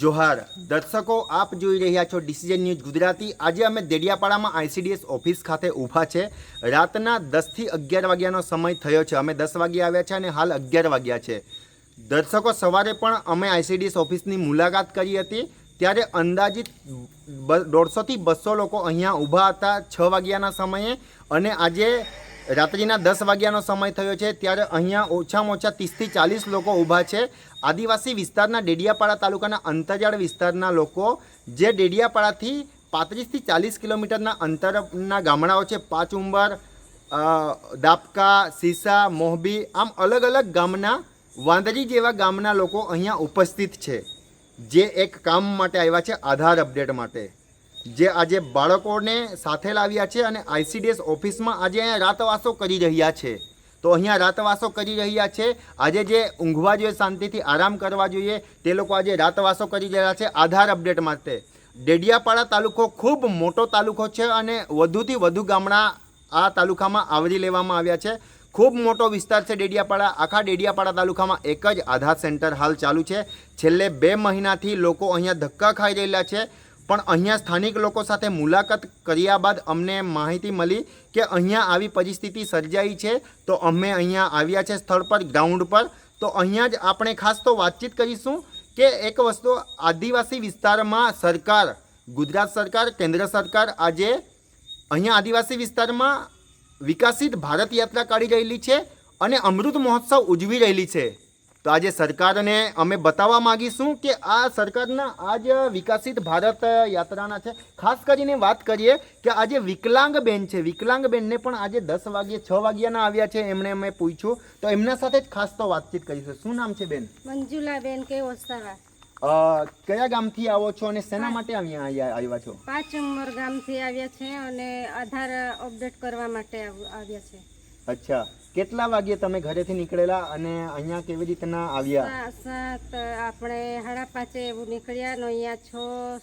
જોહાર, દર્શકો આપ જોઈ રહ્યા છો ડિસિઝન ન્યૂઝ ગુજરાતી. આજે અમે દેડિયાપાડામાં આઈસીડીએસ ઓફિસ ખાતે ઊભા છે. રાતના દસથી અગિયાર વાગ્યાનો સમય થયો છે. અમે દસ વાગ્યે આવ્યા છે અને હાલ અગિયાર વાગ્યા છે. દર્શકો, સવારે પણ અમે આઈસીડીએસ ઓફિસની મુલાકાત કરી હતી. ત્યારે અંદાજિત દોઢસોથી બસો લોકો અહીંયા ઊભા હતા છ વાગ્યાના સમયે. અને આજે રાત્રિના દસ વાગ્યાનો સમય થયો છે ત્યારે અહીંયા ઓછામાં ઓછા ત્રીસથી ચાલીસ લોકો ઊભા છે. આદિવાસી વિસ્તારના ડેડિયાપાડા તાલુકાના અંતરિયાળ વિસ્તારના લોકો જે ડેડિયાપાડાથી પાંત્રીસથી ચાલીસ કિલોમીટરના અંતરના ગામડાઓ છે. પાંચ ઉંબર દાપકા, સીસા, મોહબી આમ અલગ અલગ ગામના, વાંદરી જેવા ગામના લોકો અહીંયા ઉપસ્થિત છે. જે એક કામ માટે આવ્યા છે, આધાર અપડેટ માટે. જે આજે બાળકોને સાથે લાવ્યા છે અને આઈસીડીએસ ઓફિસમાં આજે અહીંયા રાતવાસો કરી રહ્યા છે. તો અહીંયા રાતવાસો કરી રહ્યા છે. આજે જે ઊંઘવા જોઈએ, શાંતિથી આરામ કરવા જોઈએ, તે લોકો આજે રાતવાસો કરી રહ્યા છે આધાર અપડેટ માટે. ડેડિયાપાડા તાલુકો ખૂબ મોટો તાલુકો છે અને વધુથી વધુ ગામડા આ તાલુકામાં આવરી લેવામાં આવ્યા છે. ખૂબ મોટો વિસ્તાર છે ડેડિયાપાડા. આખા ડેડિયાપાડા તાલુકામાં એક જ આધાર સેન્ટર હાલ ચાલુ છે. છેલ્લે બે મહિનાથી લોકો અહીંયા ધક્કા ખાઈ રહેલા છે. પણ અહીંયા સ્થાનિક લોકો સાથે મુલાકાત કર્યા બાદ અમને માહિતી મળી કે અહીંયા આવી પરિસ્થિતિ સર્જાઈ છે. તો અમે અહીંયા આવ્યા છે સ્થળ પર, ગ્રાઉન્ડ પર. તો અહીંયા જ આપણે ખાસ તો વાતચીત કરીશું કે એક વસ્તુ આદિવાસી વિસ્તારમાં સરકાર, ગુજરાત સરકાર, કેન્દ્ર સરકાર આજે અહીંયા આદિવાસી વિસ્તારમાં વિકસિત ભારત યાત્રા કાઢી રહેલી છે અને અમૃત મહોત્સવ ઉજવી રહેલી છે. તો આજે સરકારને અમે બતાવવા માંગીશું કે આ સરકારના આ જ વિકસિત ભારત યાત્રાના છે. ખાસ કરીને વાત કરીએ કે આજે વિકલાંગ બેન છે. વિકલાંગ બેનને પણ આજે દસ વાગ્યે છ વાગ્યાના આવ્યા છે એમણે અમે પૂછ્યું. તો એમના સાથે જ ખાસ તો વાતચીત કરીશું. શું નામ છે બેન? મંજુલાબેન કે વસાવા અ, કયા ગામથી આવો છો અને શેના માટે અહીંયા આવ્યા છો? પાંચ ઉંમર ગામથી આવ્યા છે અને આધાર અપડેટ કરવા માટે આવ્યા છે. અચ્છા. કેટલા વાગ્યે તમે ઘરેથી નીકળેલા અને અહીંયા કેવી રીતના આવ્યા? સાત આપણે સાડા પાંચે એવું નીકળ્યા ને અહીંયા છ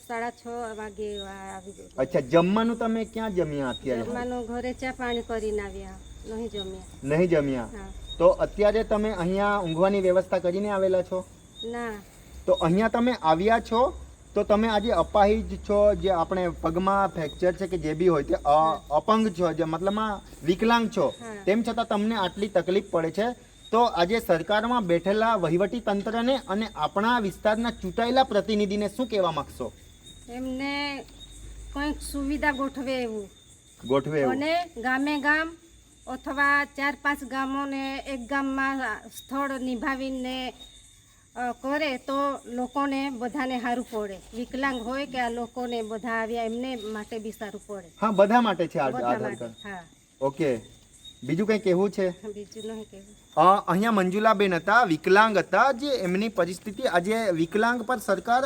સાડા છ વાગે આવી ગયું. અચ્છા જમવાનું તમે ક્યાં જમ્યા અત્યારે? જમવાનું ઘરે ચા પાણી કરીને આવ્યા નહીં જમ્યા. નહીં જમ્યા? તો અત્યારે તમે અહીંયા ઊંઘવાની વ્યવસ્થા કરીને આવેલા છો? ના. તો અહીંયા તમે આવ્યા છો? તો તમે આજે અપાહિજ છો જે આપણે પગમાં ફ્રેક્ચર છે કે જે બી હોય તે અપંગ છો જે મતલબમાં વિકલાંગ છો તેમ છતાં તમને આટલી તકલીફ પડે છે. તો આજે સરકારમાં બેઠેલા વહીવટી તંત્રને અને આપણા વિસ્તારના ચૂંટાયેલા પ્રતિનિધિને શું કહેવા માંગશો? એમને કંઈક સુવિધા ગોઠવે એવું. ગોઠવે અને ગામે ગામ અથવા ચાર પાંચ ગામોને એક ગામમાં સ્થળ નિભાવીને કરે તો લોકોને બધાને સારું પડે. વિકલાંગ હોય કે આ લોકોને બધા આવ્યા એમને માટે બી સારું પડે. હા બધા માટે છે આધાર કાર્ડ. હા. ઓકે. બીજું કંઈ કહેવું છે? અહીંયા મંજુલાબેન હતા વિકલાંગ હતા જે એમની પરિસ્થિતિ આજે વિકલાંગ પર સરકાર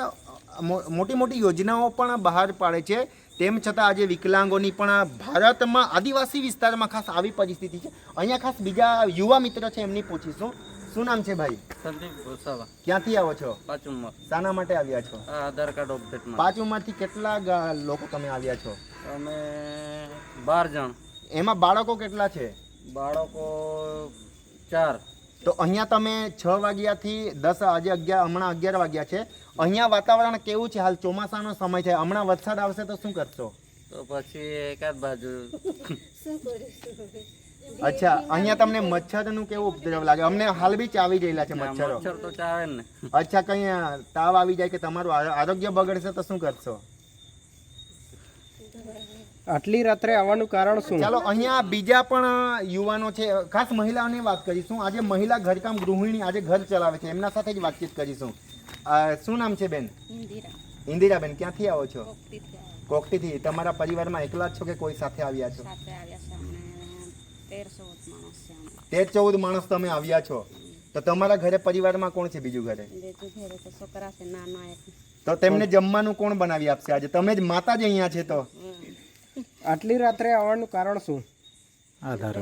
મોટી મોટી યોજનાઓ પણ બહાર પાડે છે. તેમ છતાં આજે વિકલાંગોની પણ ભારતમાં આદિવાસી વિસ્તારમાં ખાસ આવી પરિસ્થિતિ છે. અહીંયા ખાસ બીજા યુવા મિત્ર છે એમની પૂછીશું. શું નામ છે ભાઈ? સંદીપ ગોસાવા. ક્યાંથી આવો છો? પાંચ શાના માટે આવ્યા છો? આધાર કાર્ડ અપડેટમાં પાંચ ઉંમરથી કેટલા લોકો તમે આવ્યા છો? અમે બાર જણ. એમાં બાળકો કેટલા છે? બાળકો ચાર. તો અહીંયા તમે છ વાગ્યાથી દસ આજે અગિયાર હમણાં અગિયાર વાગ્યા છે. અહીંયા વાતાવરણ કેવું છે? હાલ ચોમાસાનો સમય છે. હમણાં વરસાદ આવશે તો શું કરશો? તો પછી એકાદ બાજુ. શું કરીશું અચ્છા અહીંયા તમને મચ્છરનું કેવું ઉપદ્રવ લાગે? અમને હાલ બી ચાવી ગયેલા છે મચ્છરો. મચ્છર તો ચાવે ને. અચ્છા કઈ તાવ આવી જાય કે તમારું આરોગ્ય બગડશે તો શું કરશો? આટલી રાત્રે આવવાનું કારણ શું? ચાલો અહીંયા બીજા પણ યુવાનો છે. ખાસ મહિલાઓની વાત કરીશું. આજે મહિલા ઘરકામ ગૃહિણી આજે ઘર ચલાવે છે. એમના સાથે જ વાતચીત કરીશું. શું નામ છે બેન? ઇન્દિરા. ઇન્દિરાબેન ક્યાંથી આવો છો? કોકટીથી. તમારા પરિવારમાં એકલા જ છો કે કોઈ સાથે આવ્યા છો સાથે આવ્યા છે અમને તેર ચૌદ માણસ તમે આવ્યા છો. તો તમારા ઘરે પરિવારમાં કોણ છે બીજું ઘરે? તો છોકરા છે નાના તો તેમને જમવાનું કોણ બનાવી આપશે આજે? તમે જ માતા જ અહીંયા છે તો. આટલી રાત્રે આવવાનું કારણ શું? આધાર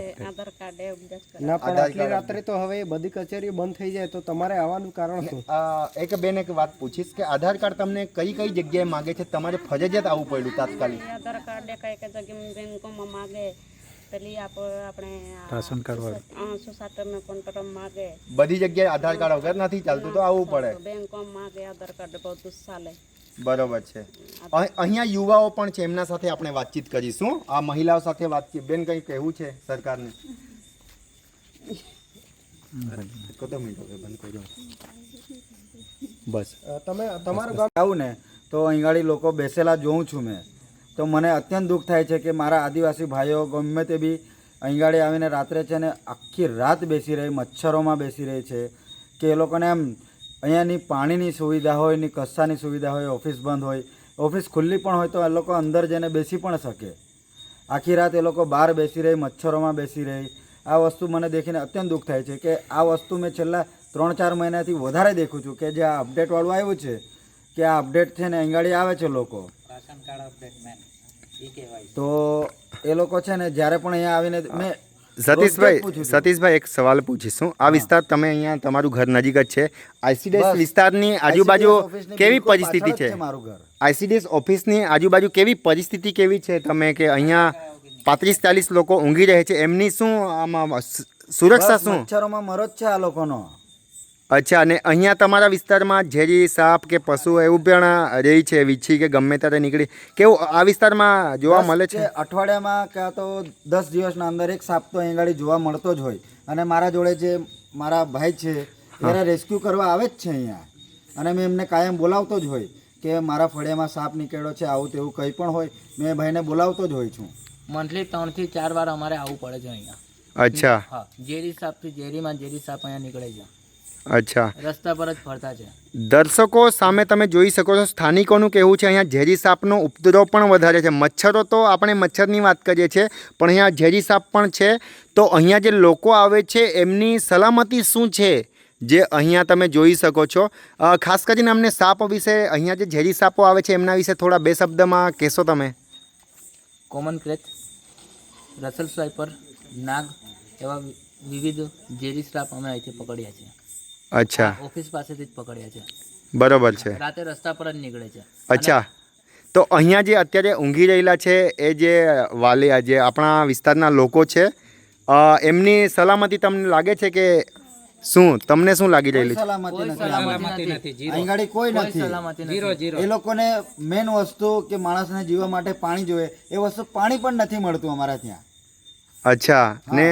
કાર્ડ એ અપડેટ કરે ના પણ આધાર આટલી કાર્ડ રાત્રે તો હવે બધી કચેરી બંધ થઈ જાય તો તમારે આવવાનું કારણ શું? એક બેન એક વાત પૂછીશ કે આધાર કાર્ડ તમને કઈ કઈ જગ્યાએ માગે છે? તમારે ફરજિયાત આવવું પડ્યું તાત્કાલિક. આધાર કાર્ડ કઈ કઈ જગ્યાએ બેંકોમાં માગે પેલી આપ આપણે રાશન કાર્ડ વાળું. હા, સુસાટરને કોન્ટ્રાક્ટ માગે. બધી જગ્યાએ આધાર કાર્ડ વગર નથી ચાલતું તો આવવું પડે. બેંકો માગે આધાર કાર્ડ બધું ચાલે બરોબર છે. અહીંયા યુવાઓ પણ છે એમના સાથે આપણે વાતચીત કરીશું. આ મહિલાઓ સાથે વાતચીત બેન કંઈ કહેવું છે સરકારને. બસ. તમે તમારું ગામ આવું ને તો અહીં ગાડી લોકો બેસેલા જોઉં છું મેં. તો મને અત્યંત દુઃખ થાય છે કે મારા આદિવાસી ભાઈઓ ગમે તે બી અહીંગાડે આવીને રાત્રે છે ને આખી રાત બેસી રહી, મચ્છરોમાં બેસી રહી છે કે એ લોકોને એમ અહીંયાની પાણીની સુવિધા હોય, ની કસ્સાની સુવિધા હોય, ઓફિસ બંધ હોય, ઓફિસ ખુલ્લી પણ હોય તો એ લોકો અંદર જઈને બેસી પણ શકે. આખી રાત એ લોકો બહાર બેસી રહી, મચ્છરોમાં બેસી રહી. આ વસ્તુ મને દેખીને અત્યંત દુઃખ થાય છે કે આ વસ્તુ મેં છેલ્લા ત્રણ ચાર મહિનાથી વધારે દેખું છું કે જે આ અપડેટવાળું આવ્યું છે, કે આ અપડેટ છે ને અંગાડી આવે છે લોકો. તો એ લોકો છે ને જ્યારે પણ અહીંયા આવીને મેં સતીશભાઈ. સતીશભાઈ એક સવાલ પૂછીશું. આ વિસ્તાર તમે અહીંયા તમારું ઘર નજીક જ છે. આઈસીડીએસ વિસ્તારની આજુબાજુ કેવી પરિસ્થિતિ છે? આઈસીડીએસ ઓફિસની આજુબાજુ કેવી પરિસ્થિતિ કેવી છે? તમે કે અહીંયા પાંત્રીસ ચાલીસ લોકો ઊંઘી રહે છે. એમની શું આમાં સુરક્ષા શું? મચ્છરોમાં મરો છે આ લોકોનો. અચ્છા અને અહીંયા તમારા વિસ્તારમાં ઝેરી સાપ કે પશુ એવું પણ રહી છે વીછી કે ગમે ત્યારે નીકળી. કેવું આ વિસ્તારમાં જોવા મળે છે? અઠવાડિયામાં કાં તો દસ દિવસના અંદર એક સાપ તો અહીં ગાડી જોવા મળતો જ હોય. અને મારા જોડે જે મારા ભાઈ છે એને રેસ્ક્યુ કરવા આવે જ છે અહીંયા. અને મેં એમને કાયમ બોલાવતો જ હોય કે મારા ફળિયામાં સાપ નીકળ્યો છે આવું તેવું કંઈ પણ હોય મેં ભાઈને બોલાવતો જ હોય છું. મંથલી ત્રણથી ચાર વાર અમારે આવવું પડે છે અહીંયા. અચ્છા. હા ઝેરી સાપથી ઝેરીમાં ઝેરી સાપ અહીંયા નીકળે છે. અચ્છા. રસ્તા પર જ ફરતા છે. દર્શકો સામે તમે જોઈ શકો છો સ્થાનિકોનું કહેવું છે અહીંયા ઝેરી સાપનો ઉપદ્રવ પણ વધારે છે. મચ્છરો તો આપણે મચ્છરની વાત કરીએ છીએ પણ અહીંયા ઝેરી સાપ પણ છે. તો અહીંયા જે લોકો આવે છે એમની સલામતી શું છે? જે અહીંયા તમે જોઈ શકો છો. ખાસ કરીને અમને સાપ વિશે અહીંયા જે ઝેરી સાપો આવે છે એમના વિશે થોડા બે શબ્દમાં કહેશો તમે. કોમન ક્રેચ રસલ સ્વાઈપર નાગ એવા વિવિધ ઝેરી સાપ અમે અહીંથી પકડ્યા છે અચ્છા. ઓફિસ પાસેથી જ પકડ્યા છે. બરોબર છે. રાતે રસ્તા પર જ નીકળે છે. અચ્છા. તો અહીંયા જે અત્યારે ઊંઘી રહેલા છે એ જે વાલી જે આપણા વિસ્તારના લોકો છે એમની સલામતી તમને લાગે છે કે શું? તમને શું લાગી રહેલી છે? સલામતી કોઈ નથી. સલામતી નથી. અહીં ગાડી કોઈ કોઈ નથી. સલામતી નથી. એ લોકોને મેન વસ્તુ કે માણસને જીવવા માટે પાણી જોઈએ એ વસ્તુ પાણી પણ નથી મળતું અમારા ત્યાં. અચ્છા. ને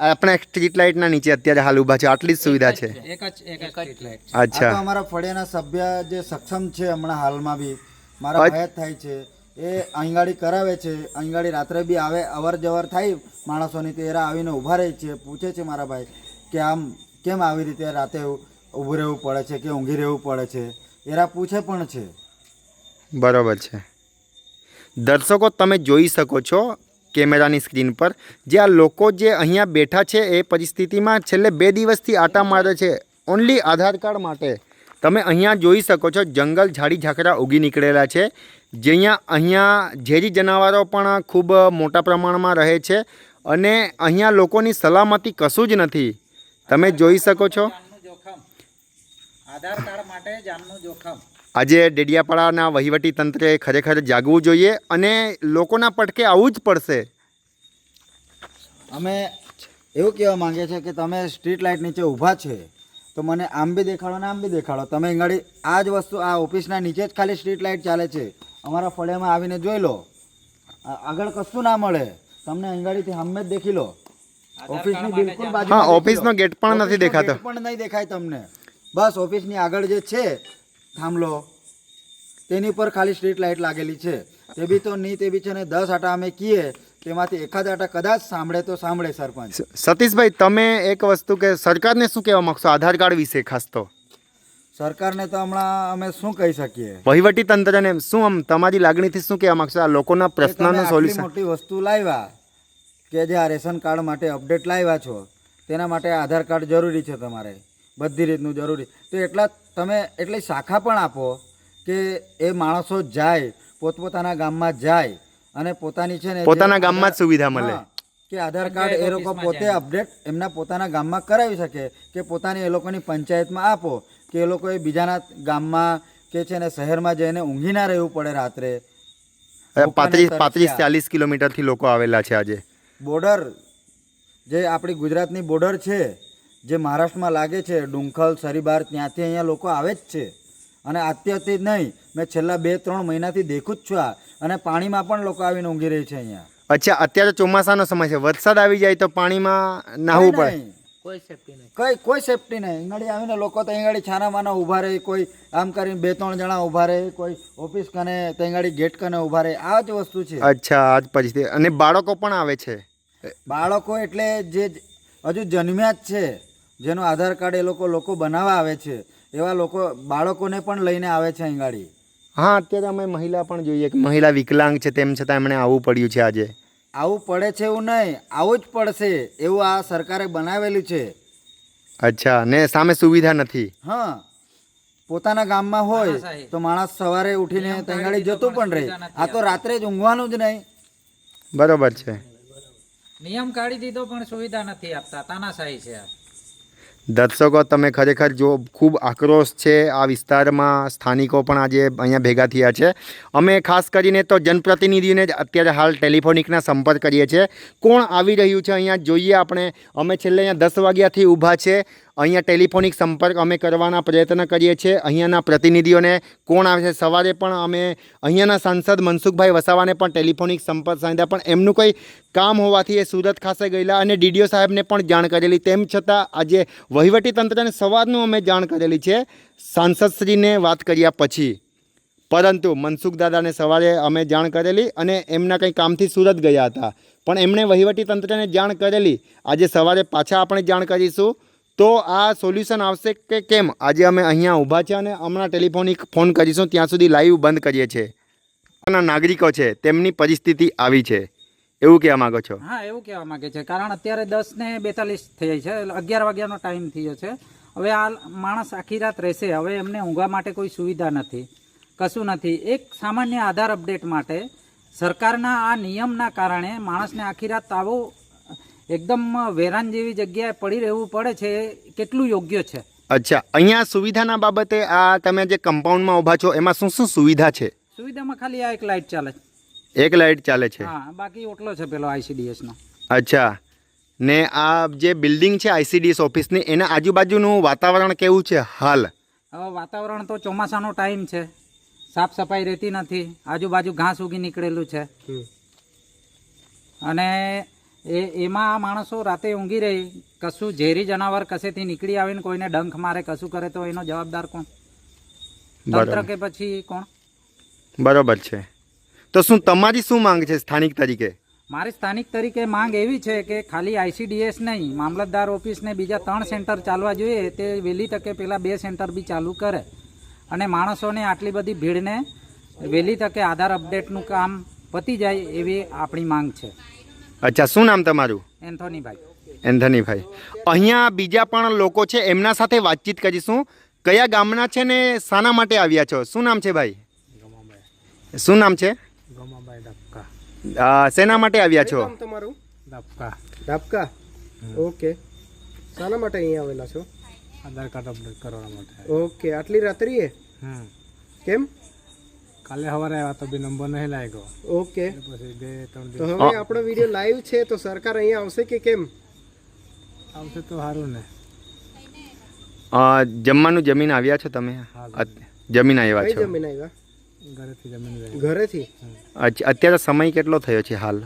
આપણે સ્ટ્રીટ લાઇટના નીચે અત્યારે હાલ ઊભા છે. આટલી જ સુવિધા છે. એક જ એક જ આ અચ્છા અમારા ફળિયાના સભ્ય જે સક્ષમ છે હમણાં હાલમાં બી મારા ભાઈ થાય છે. એ અહીંગાડી કરાવે છે. અહીંગાડી રાત્રે બી આવે અવર જવર થાય માણસોની તો એરા આવીને ઊભા રહે છે. પૂછે છે મારા ભાઈ કે આમ કેમ આવી રીતે રાતે ઊભું રહેવું પડે છે કે ઊંઘી રહેવું પડે છે? એરા પૂછે પણ છે. બરોબર છે. દર્શકો તમે જોઈ શકો છો કેમેરાની સ્ક્રીન પર. જે આ લોકો જે અહીંયા બેઠા છે એ પરિસ્થિતિમાં છેલ્લે બે દિવસથી આટા મારે છે. ઓનલી આધાર કાર્ડ માટે. તમે અહીંયા જોઈ શકો છો, જંગલ ઝાડી ઝાકરા ઉગી નીકળેલા છે. જે અહીંયા અહીંયા ઝેરી જનાવરો પણ ખૂબ મોટા પ્રમાણમાં રહે છે અને અહીંયા લોકોની સલામતી કશું જ નથી. તમે જોઈ શકો છો. આજે ડેડિયાપાડાના વહીવટી તંત્રે ખરેખર જાગવું જોઈએ અને લોકોના પટકે આવવું જ પડશે. અમે એવું કહેવા માંગીએ છીએ કે તમે સ્ટ્રીટ લાઇટ નીચે ઊભા છે તો મને આમ બી દેખાડો ને આમ બી દેખાડો. તમે ઘડી આ જ વસ્તુ આ ઓફિસના નીચે જ ખાલી સ્ટ્રીટ લાઇટ ચાલે છે. અમારા ફળિયામાં આવીને જોઈ લો. આ- આગળ કશું ના મળે. તમને અંગાડીથી હમે જ દેખી લો. ઓફિસની બિલકુલ બાજુ ઓફિસનો ગેટ પણ નથી દેખાતો. પણ નહીં દેખાય તમને. બસ ઓફિસની આગળ જે છે થાંભલો. તેની પર ખાલી સ્ટ્રીટ લાઇટ લાગેલી છે. તે બી તો નહીં તે બી છે ને દસ આટા અમે કીએ તેમાંથી એકાદ આટા કદાચ સાંભળે તો સાંભળે સરપંચ. સતીશભાઈ તમે એક વસ્તુ કે સરકારને શું કહેવા માંગશો? આધાર કાર્ડ વિશે ખાસ તો. સરકારને તો હમણાં અમે શું કહી શકીએ? વહીવટી તંત્રને શું આમ તમારી લાગણીથી શું કહેવા માગશો? આ લોકોના તમે સોલ્યુશન. મોટી વસ્તુ લાવ્યા કે જે આ રેશન કાર્ડ માટે અપડેટ લાવ્યા છો તેના માટે આધાર કાર્ડ જરૂરી છે તમારે. બધી રીતનું જરૂરી તો એટલા તમે એટલી શાખા પણ આપો કે એ માણસો જાય પોતપોતાના ગામમાં જાય અને પોતાની છે ને પોતાના ગામમાં જ સુવિધા મળે. કે આધાર કાર્ડ એ લોકો પોતે અપડેટ એમના પોતાના ગામમાં કરાવી શકે કે પોતાની એ લોકોની પંચાયતમાં આપો કે એ લોકોએ બીજાના ગામમાં કે છે ને શહેરમાં જઈને ઊંઘી ના રહેવું પડે રાત્રે પાંત્રીસ. પાંત્રીસ ચાલીસ કિલોમીટરથી લોકો આવેલા છે આજે બોર્ડર જે આપણી ગુજરાતની બોર્ડર છે જે મહારાષ્ટ્રમાં લાગે છે ડુંખલ સરીબાર ત્યાંથી અહીંયા લોકો આવે જ છે. અને અત્યારથી જ નહીં મેં છેલ્લા બે ત્રણ મહિનાથી દેખું જ છું આ. અને પાણીમાં પણ લોકો આવીને ઊંઘી રહી છે અહીંયા. અચ્છા અત્યારે ચોમાસાનો સમય છે. વરસાદ આવી જાય તો પાણીમાં નાહવું પડે? કોઈ સેફટી નહીં. કઈ કોઈ સેફટી નહીં. અહીંગાડી આવીને લોકો તો અહીંગાડી છાનામાના ઊભા રહે કોઈ આમ કરીને બે ત્રણ જણા ઊભા રહે કોઈ ઓફિસ કને અહીંગાડી ગેટ કને ઊભા રહે. આ જ વસ્તુ છે. અચ્છા આજ પછી અને બાળકો પણ આવે છે? બાળકો એટલે જે હજુ જન્મ્યા જ છે. જેનો આધાર કાર્ડ એ લોકો લોકો બનાવવા આવે છે એવા લોકો બાળકોને પણ લઈને આવે છે અહીંગાડી. હા અત્યારે અમે મહિલા પણ જોઈએ કે મહિલા વિકલાંગ છે તેમ છતાં એમણે આવવું પડ્યું છે આજે. આવું પડે છે એવું નહીં આવું જ પડશે એવું આ સરકારે બનાવેલું છે. અચ્છા ને સામે સુવિધા નથી. હા પોતાના ગામમાં હોય તો માણસ સવારે ઉઠીને તંગાડી જતું પણ રહે. આ તો રાત્રે જ ઊંઘવાનું જ નહીં. બરોબર છે. નિયમ કાઢી દીધો પણ સુવિધા નથી આપતા તાનાશાહી છે આ. દર્શકો, તમે ખરેખર જો ખૂબ આક્રોશ છે આ વિસ્તારમાં, સ્થાનિકો પણ આજે અહીંયા ભેગા થયા છે. અમે ખાસ કરીને તો જનપ્રતિનિધિને જ અત્યારે હાલ ટેલિફોનિકના સંપર્ક કરીએ છીએ. કોણ આવી રહ્યું છે? અહીંયા જોઈએ આપણે. અમે છેલ્લે અહીંયા દસ વાગ્યાથી ઊભા છે. અહીંયા ટેલિફોનિક સંપર્ક અમે કરવાના પ્રયત્ન કરીએ છીએ. અહીંયાના પ્રતિનિધિઓને કોણ આવે છે? સવારે પણ અમે અહીંયાના સાંસદ મનસુખભાઈ વસાવાને પણ ટેલિફોનિક સંપર્ક સાંધ્યા પણ એમનું કંઈ કામ હોવાથી એ સુરત ખાસે ગયેલા અને ડીડીઓ સાહેબને પણ જાણ કરેલી. તેમ છતાં આજે વહીવટી તંત્રને સવારનું અમે જાણ કરેલી છે. સાંસદશ્રીને વાત કર્યા પછી. પરંતુ મનસુખ દાદાને સવારે અમે જાણ કરેલી અને એમના કંઈ કામથી સુરત ગયા હતા. પણ એમણે વહીવટી તંત્રને જાણ કરેલી. આજે સવારે પાછા આપણે જાણ કરીશું. તો આ સોલ્યુશન આવશે કે કેમ? આજે અમે અહીંયા ઊભા છે અને હમણાં ટેલિફોનિક ફોન કરીશું, ત્યાં સુધી લાઈવ બંધ કરીએ છીએ. નાગરિકો છે, તેમની પરિસ્થિતિ આવી છે. એવું કહેવા માંગો છો? હા, એવું કહેવા માંગે છે. કારણ અત્યારે દસ ને બેતાલીસ થઈ છે અગિયાર વાગ્યાનો ટાઈમ થયો છે. હવે આ માણસ આખી રાત રહેશે. હવે એમને ઊંઘવા માટે કોઈ સુવિધા નથી. કશું નથી. એક સામાન્ય આધાર અપડેટ માટે સરકારના આ નિયમના કારણે માણસને આખી રાત આવું એકદમ વેરાન જેવી જગ્યાએ પડી રહેવું પડે છે કેટલું યોગ્ય છે? અચ્છા અહીંયા સુવિધાના બાબતે આ તમે જે કમ્પાઉન્ડમાં ઊભા છો એમાં શું શું સુવિધા છે? સુવિધામાં ખાલી આ એક લાઇટ ચાલે છે. એક લાઇટ ચાલે છે? હા બાકી ઓટલો છે પેલો આઈસીડીએસ નો. અચ્છા. ને આ જે બિલ્ડિંગ છે આઈસીડીએસ ઓફિસની એના આજુબાજુનું વાતાવરણ કેવું છે હાલ? હવે વાતાવરણ તો ચોમાસાનો ટાઈમ છે. સાફ સફાઈ રહેતી નથી. આજુબાજુ ઘાસ ઉગી નીકળેલું છે. અને એ એમાં આ માણસો રાતે ઊંઘી રહી. કશું ઝેરી જનાવર કશેથી નીકળી આવીને કોઈને ડંખ મારે કશું કરે તો એનો જવાબદાર કોણ? તંત્ર કે પછી કોણ? બરોબર છે. તો શું તમારી શું માંગ છે સ્થાનિક તરીકે? મારી સ્થાનિક તરીકે માંગ એવી છે કે ખાલી આઈસીડીએસ નહીં મામલતદાર ઓફિસને બીજા ત્રણ સેન્ટર ચાલવા જોઈએ તે વહેલી તકે પેલા બે સેન્ટર બી ચાલુ કરે. અને માણસોને આટલી બધી ભીડને વહેલી તકે આધાર અપડેટનું કામ પતી જાય એવી આપણી માંગ છે. અચ્છા શું નામ તમારું? એન્થોનીભાઈ. એન્થનીભાઈ. અહીંયા બીજા પણ લોકો છે એમના સાથે વાતચીત કરીશું. કયા ગામના છે ને શાના માટે આવ્યા છો? શું નામ છે ભાઈ? શું નામ છે? શેના માટે આવ્યા છો? તમારું? ડાબકા. ઓકે. શાના માટે અહીંયા આવેલા છો? આધાર કાર્ડ અપડેટ કરવા માટે. ઓકે. આટલી રાત્રિએ? કેમ? કાલે સવારે આવ્યા તો બી નંબર નહીં લાગ્યો. ઓકે. પછી બે ત્રણ તો દિવસ. હવે આપણો વીડિયો લાઈવ છે તો સરકાર અહીંયા આવશે કે કેમ? આવશે તો સારું ને. જમવાનું જમીન આવ્યા છો તમે? જમીન. આવ્યા છો? જમીન આવ્યા? ઘરેથી જમીન ઘરેથી? અત્યારે સમય કેટલો થયો છે હાલ?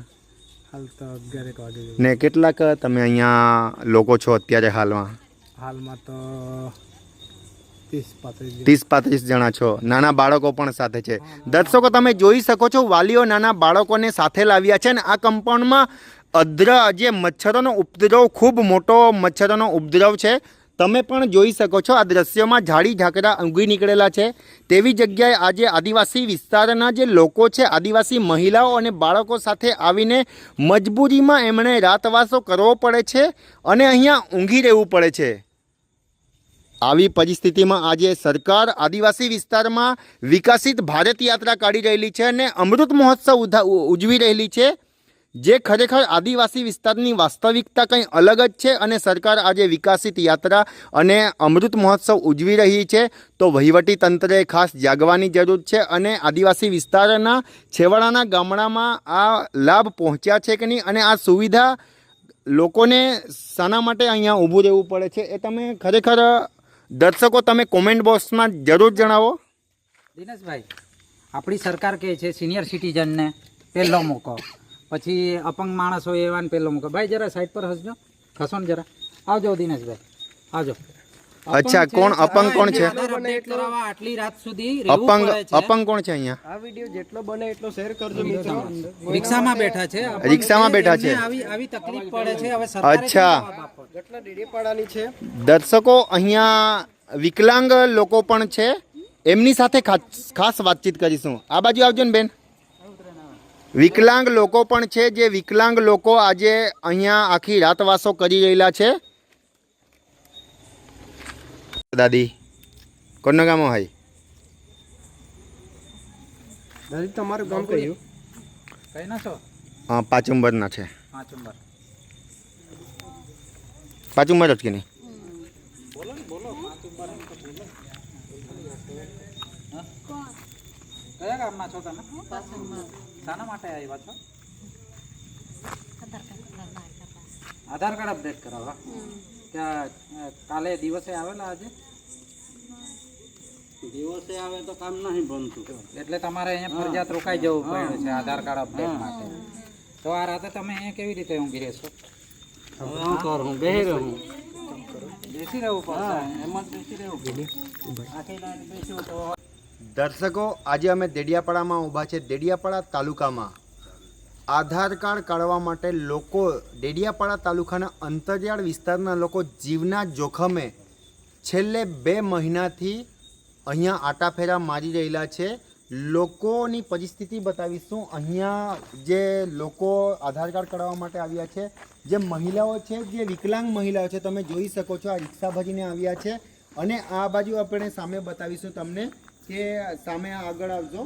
હાલ તો અગિયાર વાગે ને કેટલાક તમે અહીંયા લોકો છો અત્યારે હાલમાં? હાલમાં તો ત્રીસ પાંત્રીસ જણા. છો. નાના બાળકો પણ સાથે છે. દર્શકો તમે જોઈ શકો છો વાલીઓ નાના બાળકોને સાથે લાવ્યા છે ને આ કમ્પાઉન્ડમાં અદ્ર જે મચ્છરોનો ઉપદ્રવ ખૂબ મોટો મચ્છરોનો ઉપદ્રવ છે. તમે પણ જોઈ શકો છો આ દ્રશ્યોમાં ઝાડી ઝાકરા ઊંઘી નીકળેલા છે. તેવી જગ્યાએ આજે આદિવાસી વિસ્તારના જે લોકો છે આદિવાસી મહિલાઓ અને બાળકો સાથે આવીને મજબૂરીમાં એમણે રાતવાસો કરવો પડે છે અને અહીંયા ઊંઘી રહેવું પડે છે. આવી પરિસ્થિતિમાં આજે સરકાર આદિવાસી વિસ્તારમાં વિકસિત ભારત યાત્રા કાઢી રહેલી છે અને અમૃત મહોત્સવ ઉજવી રહેલી છે, જે ખરેખર આદિવાસી વિસ્તારની વાસ્તવિકતા કંઈ અલગ જ છે અને સરકાર આજે વિકાસિત યાત્રા અને અમૃત મહોત્સવ ઉજવી રહી છે, તો વહીવટી તંત્રે ખાસ જાગવાની જરૂર છે અને આદિવાસી વિસ્તારના છેવાડાના ગામડામાં આ લાભ પહોંચ્યા છે કે નહીં અને આ સુવિધા લોકોને શાના માટે અહીંયા ઊભું રહેવું પડે છે, એ તમે ખરેખર દર્શકો, તમે કોમેન્ટ બોક્સમાં જરૂર જણાવો. દિનેશભાઈ, આપણી સરકાર કહે છે સિનિયર સિટીઝનને પહેલો મોકો. પછી અપંગ માણસ હોય એવાને પહેલો મોકો. ભાઈ, જરા સાઈડ પર હસજો. ખસો જરા. આવજો દિનેશભાઈ. આવજો. અચ્છા, કોણ અપંગ કોણ છે? આટલી રાત સુધી અપંગ અપંગ કોણ છે અહીંયા? આ વિડિયો જેટલો બને એટલો શેર કરજો મિત્રો. રિક્ષામાં બેઠા છે. રિક્ષામાં બેઠા છે. આવી આવી તકલીફ પડે છે. હવે સરકારે અચ્છા. જેટલા ડેડીપાડાની છે. દર્શકો અહીંયા વિકલાંગ લોકો પણ છે. એમની સાથે ખાસ ખાસ વાતચીત કરીશું. આ બાજુ આવજો ને બેન. વિકલાંગ લોકો પણ છે. જે વિકલાંગ લોકો આજે અહીંયા આખી રાતવાસો કરી રહેલા છે. દાદી? કોનો ગામો હોય? દાદી તમારું ગામ કયું? કઈ ના છો? હા પાંચુંબરના છે. પાંચ ઉંમર પાંચુંબર જ કે નહીં? કયા ગામના છો તમે? શાના માટે આવ્યા છો? આધાર કાર્ડ અપડેટ કરાવવા ત્યાં કાલે દિવસે આવેલા આજે? દિવસે આવે તો કામ નહીં બનતું. એટલે તમારે અહીંયા ફરજિયાત રોકાઈ જવું પડ્યું છે આધાર કાર્ડ અપડેટ માટે. તો આ રાતે તમે અહીંયા કેવી રીતે ઊંઘી રહેશો? હું કરું? બેહી રહું. બેસી રહેવું પડશે. એમાં જ બેસી રહેવું આખી રાત બેસ્યું તો દર્શકો આજે અમે દેડિયાપાડામાં ઊભા છે. દેડિયાપાડા તાલુકામાં. આધાર કાર્ડ કાઢવા માટે લોકો દેડિયાપાડા તાલુકાના અંતરિયાળ વિસ્તારના લોકો જીવના જોખમે છેલ્લે બે મહિનાથી અહીંયા આટાફેરા મારી રહેલા છે. લોકોની પરિસ્થિતિ બતાવીશું. અહીંયા જે લોકો આધાર કાર્ડ કઢાવવા માટે આવ્યા છે, જે મહિલાઓ છે, જે વિકલાંગ મહિલાઓ છે, તમે જોઈ શકો છો, આ રિક્ષા ભરીને આવ્યા છે. અને આ બાજુ આપણે સામે બતાવીશું તમને કે સામે આગળ આવજો,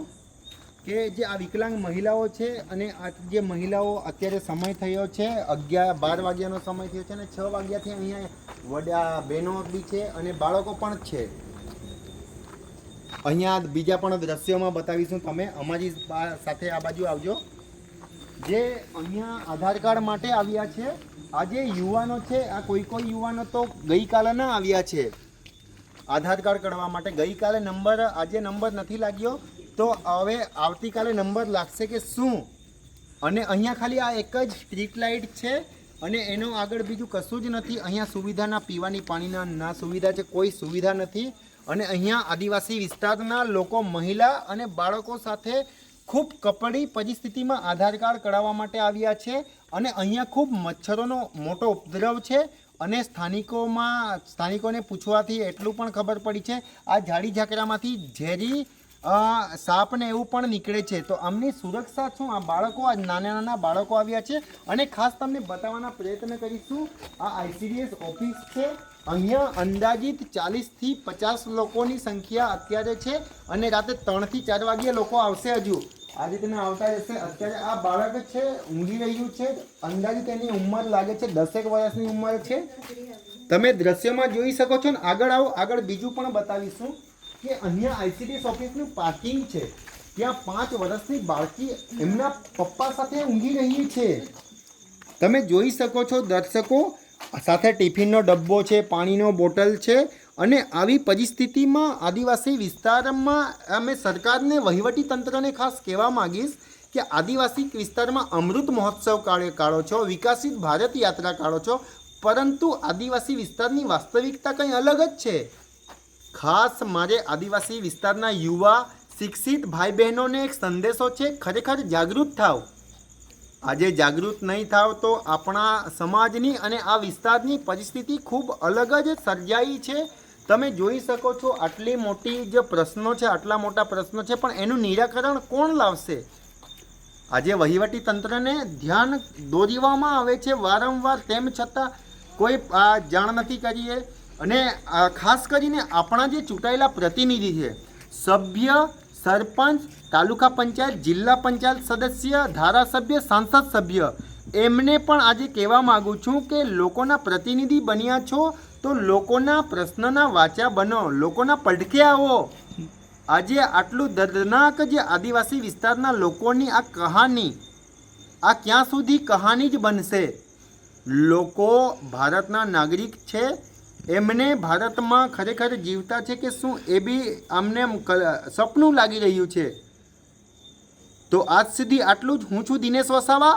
કે જે આ વિકલાંગ મહિલાઓ છે અને આ જે મહિલાઓ અત્યારે સમય થયો છે, અગિયાર, બાર વાગ્યાનો સમય થયો છે અને છ વાગ્યાથી અહીંયા વડા બહેનો બી છે અને બાળકો પણ છે. અહીંયા બીજા પણ દ્રશ્યોમાં બતાવીશું. તમે અમારી સાથે આ બાજુ આવજો. જે અહીંયા આધાર કાર્ડ માટે આવ્યા છે. આ જે યુવાનો છે, આ કોઈ કોઈ યુવાનો તો ગઈકાલે ના આવ્યા છે. આધાર કાર્ડ કરવા માટે ગઈકાલે નંબર, આજે નંબર નથી લાગ્યો. તો હવે આવતીકાલે નંબર લાગશે કે શું? અને અહીંયા ખાલી આ એક જ સ્ટ્રીટ લાઇટ છે અને એનો આગળ બીજું કશું જ નથી. અહીંયા સુવિધાના પીવાની પાણીના ના સુવિધા છે, કોઈ સુવિધા નથી. અને અહીંયા આદિવાસી વિસ્તારના લોકો મહિલા અને બાળકો સાથે ખૂબ કપડી પરિસ્થિતિમાં આધાર કાર્ડ કઢાવવા માટે આવ્યા છે અને અહીંયા ખૂબ મચ્છરોનો મોટો ઉપદ્રવ છે અને સ્થાનિકોમાં સ્થાનિકોને પૂછવાથી એટલું પણ ખબર પડી છે, આ ઝાડી ઝાકરામાંથી ઝેરી સાપને એવું પણ નીકળે છે. તો આમની સુરક્ષા શું? આ બાળકો, આ નાના નાના બાળકો આવ્યા છે અને ખાસ તમને બતાવવાના પ્રયત્ન કરીશું. આ આઈસીડીએસ ઓફિસ છે. અહીંયા અંદાજિત ચાલીસથી પચાસ લોકોની સંખ્યા અત્યારે છે અને રાતે ત્રણથી ચાર વાગ્યે લોકો આવશે હજુ. આ રીતના આવતા રહેશે. અત્યારે આ બાળક છે, ઊંઘી રહ્યું છે. અંદાજિત એની ઉંમર લાગે છે, દસેક વર્ષની ઉંમર છે. તમે દ્રશ્યમાં જોઈ શકો છો ને, આગળ આવો, આગળ બીજું પણ બતાવીશું કે અહીંયા આઈસીડીએસ ઓફિસનું પાર્કિંગ છે. ત્યાં પાંચ વર્ષની બાળકી એમના પપ્પા સાથે ઊંઘી રહી છે. તમે જોઈ શકો છો દર્શકો સાથે ટિફિનનો ડબ્બો છે, પાણીનો બોટલ છે અને આવી પરિસ્થિતિમાં આદિવાસી વિસ્તારમાં અમે સરકારને વહીવટી તંત્રને ખાસ કહેવા માંગીશ કે આદિવાસી વિસ્તારમાં અમૃત મહોત્સવ કાઢે છો, વિકસિત ભારત યાત્રા કાઢો છો, પરંતુ આદિવાસી વિસ્તારની વાસ્તવિકતા કંઈ અલગ જ છે. ખાસ મારે આદિવાસી વિસ્તારના યુવા, શિક્ષિત ભાઈ બહેનોને એક સંદેશો છે, ખરેખર જાગૃત થાવ. આજે જાગૃત નહીં થાવ તો આપણા સમાજની અને આ વિસ્તારની પરિસ્થિતિ ખૂબ અલગ જ સર્જાઈ છે. તમે જોઈ શકો છો આટલી મોટી જે પ્રશ્નો છે, આટલા મોટા પ્રશ્નો છે, પણ એનું નિરાકરણ કોણ લાવશે? આજે વહીવટી તંત્રને ધ્યાન દોરીવામાં આવે છે વારંવાર, તેમ છતાં કોઈ આ જાણ નથી કરીએ. અને ખાસ કરીને આપણા જે ચૂંટાયેલા પ્રતિનિધિ છે, સભ્ય સરપંચ, તાલુકા પંચાયત, જિલ્લા પંચાયત સદસ્ય, ધારાસભ્ય, સાંસદ સભ્ય. એમને પણ આજે કહેવા માગું છું કે લોકોના પ્રતિનિધિ બન્યા છો તો લોકોના પ્રશ્નના વાચા બનો, લોકોના પડખે આવો. આજે આટલું દર્દનાક જે આદિવાસી વિસ્તારના લોકોની આ કહાની, આ ક્યાં સુધી કહાની જ બનશે? લોકો ભારતના નાગરિક છે એમને ભારતમાં ખરેખર જીવતા છે કે શું એ બી અમને સપનું લાગી રહ્યું છે. તો આજ સુધી આટલું જ. હું છું દિનેશ વસાવા.